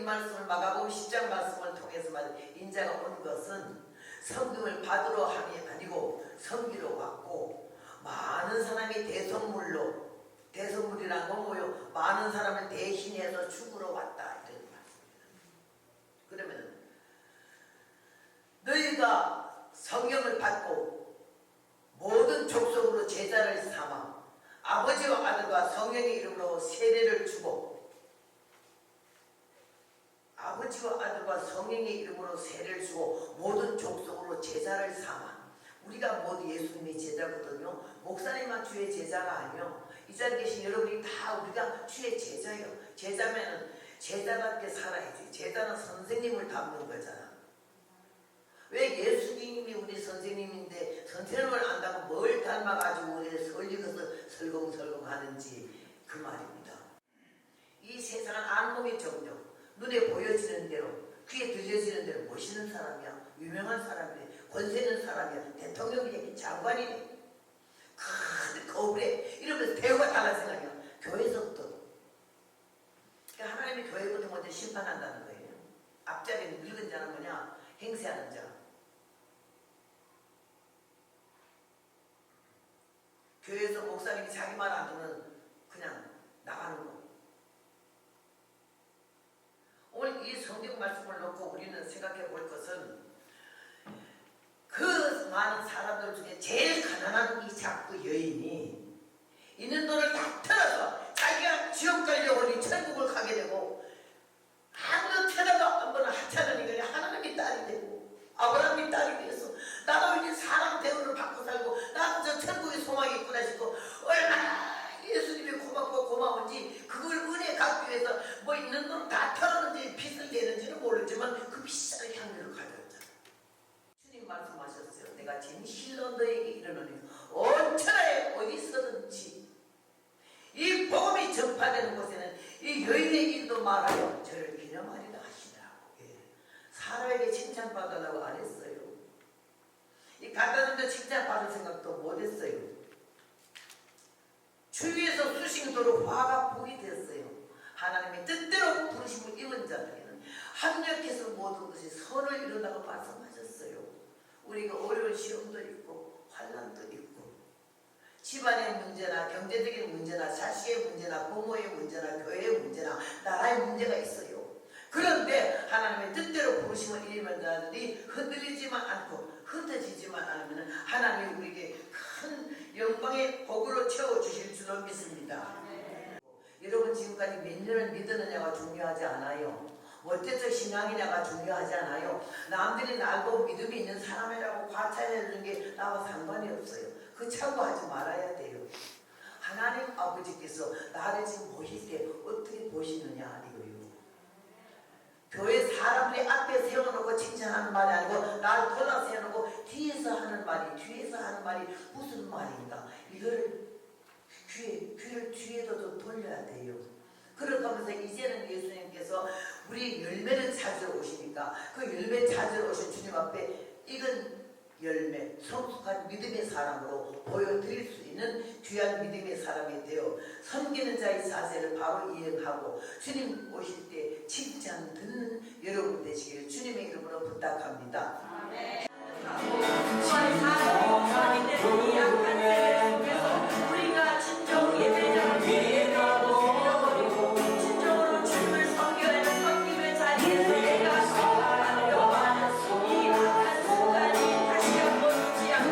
이 말씀을 마가복음 10장 말씀을 통해서 말해 인자가 온 것은 성금을 받으러 함이 아니고 섬기러 왔고 많은 사람이 대성물로 대성물이란 건 뭐요? 많은 사람을 대신해서 죽으러 왔다 이런 말씀입니다. 그러면 너희가 성경을 받고 모든 족속으로 제자를 삼아 아버지와 아들과 성령의 이름으로 세례를 주고 아버지와 아들과 성령의 이름으로 세례를 주고 모든 족속으로 제자를 삼아 우리가 모두 예수님의 제자거든요. 목사님만 주의 제자가 아니요. 이 자리에 계신 여러분이 다 우리가 주의 제자예요. 제자면은 제자답게 살아야지. 제자는 선생님을 닮는 거잖아. 왜 예수님이 우리 선생님인데 선생님을 안다고 뭘 닮아가지고 우리를 설리고서 설렁설렁 하는지 그 말입니다. 이 세상은 안목이 점점 눈에 보여지는 대로 귀에 들려지는 대로 멋있는 사람이야. 유명한 사람이야 권세 있는 사람이야. 대통령이야 장관이야 큰 거울에 이러면서 대우가 달라 생각이야. 교회에서부터. 그러니까 하나님이 교회부터 먼저 심판한다는 거예요. 앞자리에 늙은 자는 뭐냐? 행세하는 자. 교회에서 목사님이 자기 말 안 듣는 그냥 나가는 거. 오늘 이 성경 말씀을 놓고 우리는 생각해 볼 것은 그 많은 사람들 중에 제일 가난한 이 작부 여인이 있는 돈을 다 털어서 자기가 지옥 가려고 천국을 가게 되고 아무도 태어나도 안 보는 하찮으니까 하나님의 딸이 되고 아브라함의 딸이 되어서 나도 이제 사람 대우를 받고 살고 나도 저 천국의 소망이 있구나 싶고 얼마나 예수님이 고맙고 고마운지 그걸 은혜 갚기 위해서 뭐 있는 돈 다 털었는지 빚을 내는지는 모르지만 그 비싼 향유를 가져왔잖아 주님 내가 진실로 너에게 이르노니 온 천하에 어디서든지. 이 복음이 전파되는 곳에는 이 여인의 일도 말하여 저를 기념하리라 하시더라고. 예. 사람에게 칭찬받으려고 안 했어요. 이 간단한데 칭찬받을 생각도 못 했어요. 주위에서 수식도로 화가 복이 됐어요. 하나님의 뜻대로 부르심을 입은 자들에게는 합력해서 모든 것이 선을 이룬다고 말씀하셨어요 우리가 어려운 시험도 있고 환난도 있고 집안의 문제나 경제적인 문제나 자식의 문제나 부모의 문제나 교회의 문제나 나라의 문제가 있어요. 그런데 하나님의 뜻대로 부르심을 입은 자들이 흔들리지만 않고 흩어지지만 않으면 하나님이 우리에게 큰 영광의 복으로 채워주실 줄로 믿습니다. 여러분 지금까지 몇 년을 믿었느냐가 중요하지 않아요. 어때서 신앙이냐가 중요하지 않아요. 남들이 날 보고 믿음이 있는 사람이라고 과찬해주는 게 나와 상관이 없어요. 그 참고하지 말아야 돼요. 하나님 아버지께서 나를 지금 보실 때 어떻게 보시느냐 이거요. 교회 사람들이 앞에 세워놓고 칭찬하는 말이 아니고 나를 돌아 세워놓고 뒤에서 하는 말이 뒤에서 하는 말이 무슨 말인가 이거를 귀에, 귀를 뒤에도 좀 돌려야 돼요. 그럴 거면서 이제는 예수님께서 우리 열매를 찾으러 오시니까 그 열매 찾으러 오신 주님 앞에 익은 열매, 성숙한 믿음의 사람으로 보여드릴 수 있는 귀한 믿음의 사람이 되어 섬기는 자의 자세를 바로 이행하고 주님 오실 때 칭찬 듣는 여러분 되시기를 주님의 이름으로 부탁합니다.